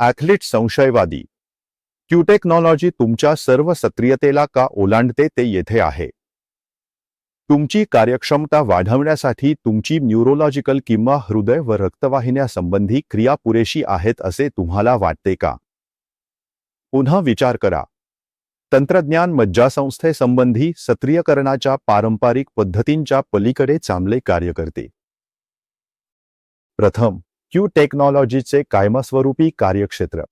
Athlete संशयवादी. Q technology तुमच्या सर्व सक्रियतेला का ओलांडते ते येथे आहे. तुमची कार्यक्षमता वाढवण्यासाठी तुमची न्यूरोलॉजिकल किंवा हृदय व रक्तवाहिन्यासंबंधी क्रिया पुरेशी आहेत असे तुम्हाला वाटते का? पुन्हा विचार करा. तंत्रज्ञान मज्जासंस्थेसंबंधी सक्रियकरणाच्या पारंपरिक पद्धतींच्या पलीकडे चांगले कार्य करते. प्रथम क्यू टेक्नॉलॉजीचे कायमस्वरूपी कार्यक्षेत्र.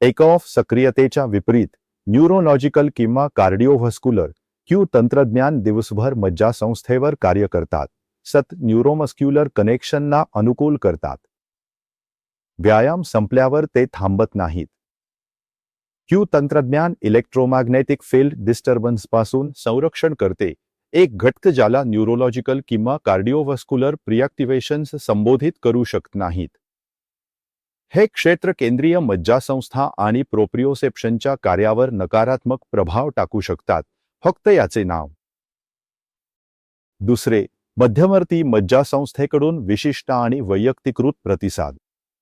एक ऑफ सक्रियतेच्या विपरीत न्यूरोलॉजिकल किंवा कार्डिओव्हस्क्युलर क्यू तंत्रज्ञान दिवसभर मज्जासंस्थेवर कार्य करतात. सत न्यूरोमस्क्युलर कनेक्शनना अनुकूल करतात. व्यायाम संपल्यावर ते थांबत नाहीत. क्यू तंत्रज्ञान इलेक्ट्रोमॅग्नेटिक फील्ड डिस्टर्बन्सपासून संरक्षण करते. एक घटक ज्याला न्यूरोलॉजिकल किंवा कार्डिओव्हस्क्युलर प्रिॲक्टिव्हेशन्स संबोधित करू शकत नाहीत. हे क्षेत्र केंद्रीय मज्जासंस्था आणि प्रोप्रिओसेप्शनच्या कार्यावर नकारात्मक प्रभाव टाकू शकतात फक्त याचे नाव. दुसरे मध्यवर्ती मज्जासंस्थेकडून विशिष्ट आणि वैयक्तिकृत प्रतिसाद.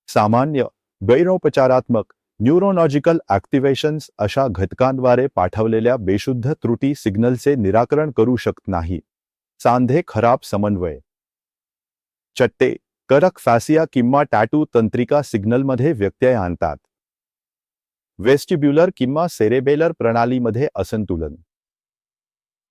सामान्य गैरोपचारात्मक न्यूरोलॉजिकल ॲक्टिव्हेशन्स अशा घटकांद्वारे पाठवलेल्या बेशुद्ध त्रुटी सिग्नलचे निराकरण करू शकत नाही. सांधे खराब समन्वय. चट्टे करक फॅसिया किंवा टॅटू तंत्रिका सिग्नलमध्ये व्यत्यय आणतात. वेस्टिब्युलर किंवा सेरेबेलर प्रणालीमध्ये असंतुलन.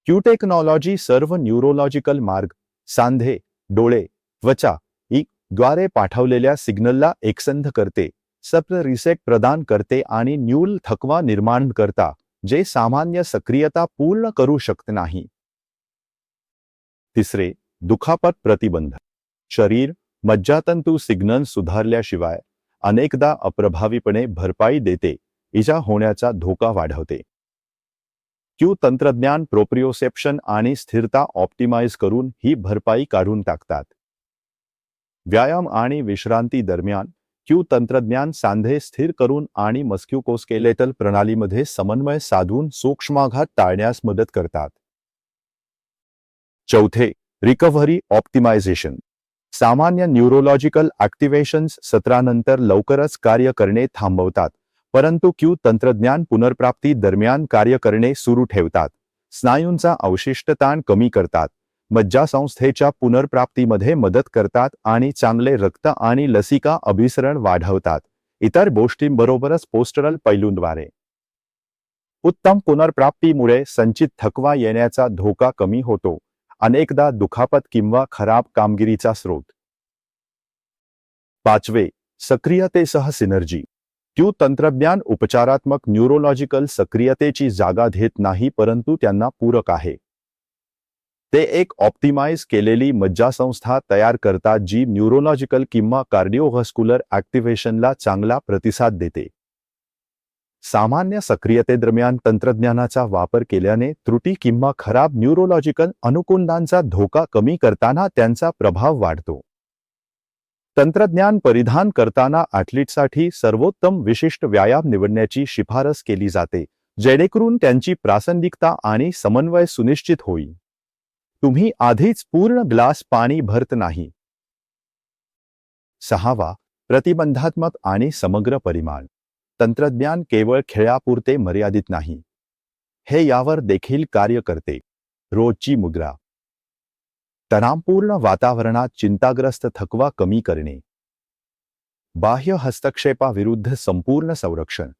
क्यूटेक्नॉलॉजी सर्व न्यूरोलॉजिकल मार्ग सांधे डोळे त्वचा ई द्वारे पाठवलेल्या सिग्नलला एकसंध करते सप्र रिसेट प्रदान करते आणि न्यूल थकवा निर्माण करता जे सामान्य सक्रियता पूर्ण करू शकत नाही. तिसरे दुखापत प्रतिबंध. शरीर मज्जातंतू सिग्नल सुधारल्याशिवाय अनेकदा अप्रभावीपणे भरपाई देते इजा होण्याचा धोका वाढवते. क्यू तंत्रज्ञान प्रोप्रिओसेप्शन आणि स्थिरता ऑप्टिमाइज करून ही भरपाई काढून टाकतात. व्यायाम आणि विश्रांती दरम्यान क्यू तंत्रज्ञान सांधे स्थिर करून आणि मस्क्युकोस्केलेटल प्रणालीमध्ये समन्वय साधून सूक्ष्माघात टाळण्यास मदत करतात. चौथे रिकव्हरी ऑप्टिमायझेशन सामान्य न्यूरोलॉजिकल ॲक्टिव्हेशन्स सत्रानंतर लवकरच कार्य करणे थांबवतात परंतु क्यू तंत्रज्ञान पुनर्प्राप्ती दरम्यान कार्य करणे सुरू ठेवतात. स्नायूंचा अवशिष्ट ताण कमी करतात मज्जासंस्थेच्या पुनर्प्राप्तीमध्ये मदत करतात आणि चांगले रक्त आणि लसिका अभिसरण वाढवतात. इतर गोष्टींबरोबरच पोस्टरल पैलूंद्वारे. उत्तम पुनर्प्राप्तीमुळे संचित थकवा येण्याचा धोका कमी होतो अनेकदा दुखापत किंवा खराब कामगिरीचा स्रोत. पाचवे सक्रियतेसह सिनर्जी. क्यू तंत्रज्ञान उपचारात्मक न्यूरोलॉजिकल सक्रियतेची जागा घेत नाही परंतु त्यांना पूरक आहे. ते एक ऑप्टिमाइज केलेली मज्जासंस्था तयार करतात जी न्यूरोलॉजिकल किंवा कार्डिओव्हस्क्युलर ऍक्टिव्हेशनला चांगला प्रतिसाद देते. सामान्य सक्रियतेदरम्यान तंत्रज्ञानाचा वापर केल्याने त्रुटी किंवा खराब न्यूरोलॉजिकल अनुकुंडांचा धोका कमी करताना त्यांचा प्रभाव वाढतो. तंत्रज्ञान परिधान करताना ॲथलीटसाठी सर्वोत्तम विशिष्ट व्यायाम निवडण्याची शिफारस केली जाते जेणेकरून त्यांची प्रासंगिकता आणि समन्वय सुनिश्चित होईल. तुम्ही आधीच पूर्ण ग्लास पाणी भरत नाही. सहावा प्रतिबंधात्मक आणि समग्र परिमाण. तंत्रज्ञान केवळ खेळापुरते मर्यादित नाही. हे यावर देखील कार्य करते. रोजची मुद्रा. तणावपूर्ण वातावरणात चिंताग्रस्त थकवा कमी करणे. बाह्य हस्तक्षेपाविरुद्ध संपूर्ण संरक्षण.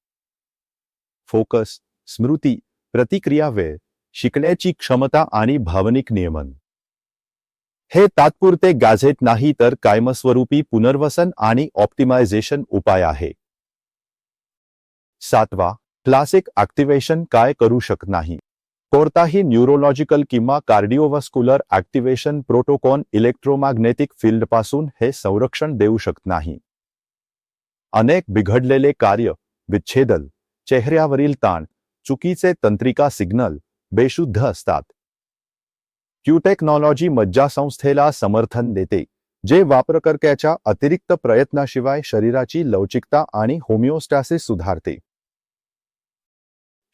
फोकस स्मृती प्रतिक्रिया वेळ शिकण्याची क्षमता आणि भावनिक नियमन. हे तात्पुरते गाझेट नाही तर कायमस्वरूपी पुनर्वसन आणि ऑप्टिमायझेशन उपाय आहे. सातवा क्लासिक ऍक्टिव्हेशन काय करू शकत नाही? कोणताही न्यूरोलॉजिकल किंवा कार्डिओवस्कुलर ॲक्टिव्हेशन प्रोटोकॉन इलेक्ट्रोमॅग्नेटिक फील्डपासून हे संरक्षण देऊ शकत नाही. अनेक बिघडलेले कार्य विच्छेदल चेहऱ्यावरील ताण चुकीचे तंत्रिका सिग्नल बेशुद्ध असतात. क्यू टेक्नॉलॉजी मज्जासंस्थेला समर्थन देते जे वापरकर्त्याच्या अतिरिक्त प्रयत्नाशिवाय शरीराची लवचिकता आणि होमिओस्टॅसिस सुधारते.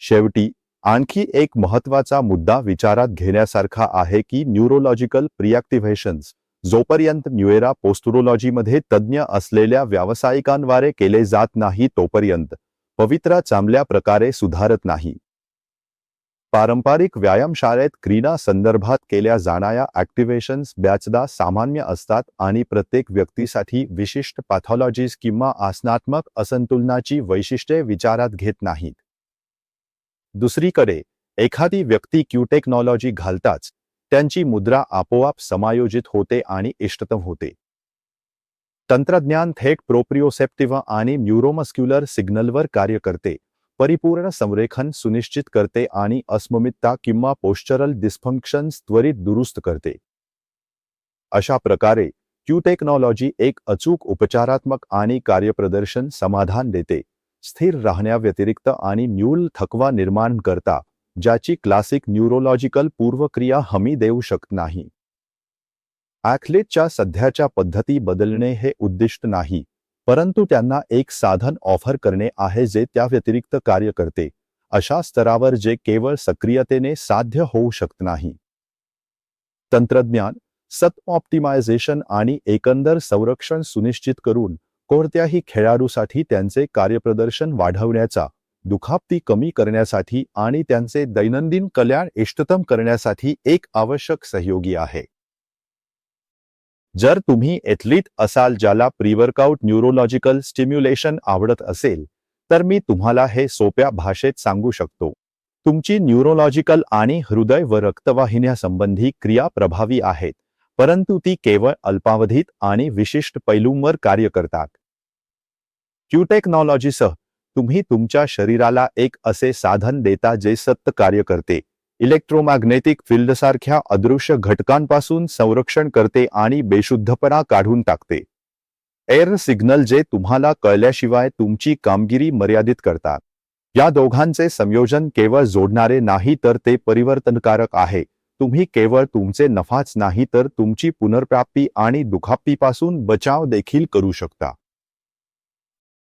शेवटी आणखी एक महत्त्वाचा मुद्दा विचारात घेण्यासारखा आहे की न्यूरोलॉजिकल प्रिॲक्टिव्हेशन्स जोपर्यंत न्युएरा पोस्टुरोलॉजीमध्ये तज्ज्ञ असलेल्या व्यावसायिकांद्वारे केले जात नाही तोपर्यंत पवित्रा चांगल्या प्रकारे सुधारत नाही. पारंपरिक व्यायामशाळेत क्रीडा संदर्भात केल्या जाणाऱ्या ऍक्टिव्हेशन्स बॅचदा सामान्य असतात आणि प्रत्येक व्यक्तीसाठी विशिष्ट पॅथॉलॉजीज किंवा आसनात्मक असंतुलनाची वैशिष्ट्ये विचारात घेत नाहीत. दुसरीकडे एखादी व्यक्ती क्यू टेक्नॉलॉजी घालताच त्यांची मुद्रा आपोआप समायोजित होते आणि इष्टतम होते. तंत्रज्ञान थेट प्रोप्रिओसेप्टिव्ह आणि न्यूरोमस्क्युलर सिग्नलवर कार्य करते परिपूर्ण संरेखन सुनिश्चित करते आणि अस्ममितता किंवा पोश्चरल डिस्फंक्शन्स त्वरित दुरुस्त करते. अशा प्रकारे क्यू टेक्नॉलॉजी एक अचूक उपचारात्मक आणि कार्यप्रदर्शन समाधान देते स्थिर राहण्याव्यतिरिक्त आणि न्यूल थकवा निर्माण करता ज्याची क्लासिक न्यूरोलॉजिकल पूर्वक्रिया हमी देऊ शकत नाही. ॲथलीटच्या सध्याच्या पद्धती बदलणे हे उद्दिष्ट नाही परंतु त्यांना एक साधन ऑफर करणे आहे जे त्या व्यतिरिक्त कार्य करते अशा स्तरावर जे केवळ सक्रियतेने साध्य होऊ शकत नाही. तंत्रज्ञान सत ऑप्टिमायझेशन आणि एकंदर संरक्षण सुनिश्चित करून कोणत्याही खेळाडूसाठी त्यांचे कार्यप्रदर्शन वाढवण्याचा दुखापती कमी करण्यासाठी आणि त्यांचे दैनंदिन कल्याण इष्टतम करण्यासाठी एक आवश्यक सहयोगी आहे. जर तुम्ही एथलीट असाल ज्याला प्रीवर्कआउट न्यूरोलॉजिकल स्टिम्युलेशन आवडत असेल तर मी तुम्हाला हे सोप्या भाषेत सांगू शकतो. तुमची न्यूरोलॉजिकल आणि हृदय व रक्तवाहिन्यासंबंधी क्रिया प्रभावी आहेत परंतु ती केवळ अल्पावधीत आणि विशिष्ट पैलूंवर कार्य करतात. क्यूटेक्नॉलॉजीसह तुम्ही तुमच्या शरीराला एक असे साधन देता जे सत्य कार्य करते. इलेक्ट्रोमॅग्नेटिक फील्डसारख्या अदृश्य घटकांपासून संरक्षण करते आणि बेशुद्धपणा काढून टाकते. एअर सिग्नल जे तुम्हाला कळल्याशिवाय तुमची कामगिरी मर्यादित करतात. या दोघांचे संयोजन केवळ जोडणारे नाही तर ते परिवर्तनकारक आहे. तुम्ही केवळ तुमचे नफाच नाही तर तुमची पुनर्प्राप्ती आणि दुखापतीपासून बचाव देखील करू शकता.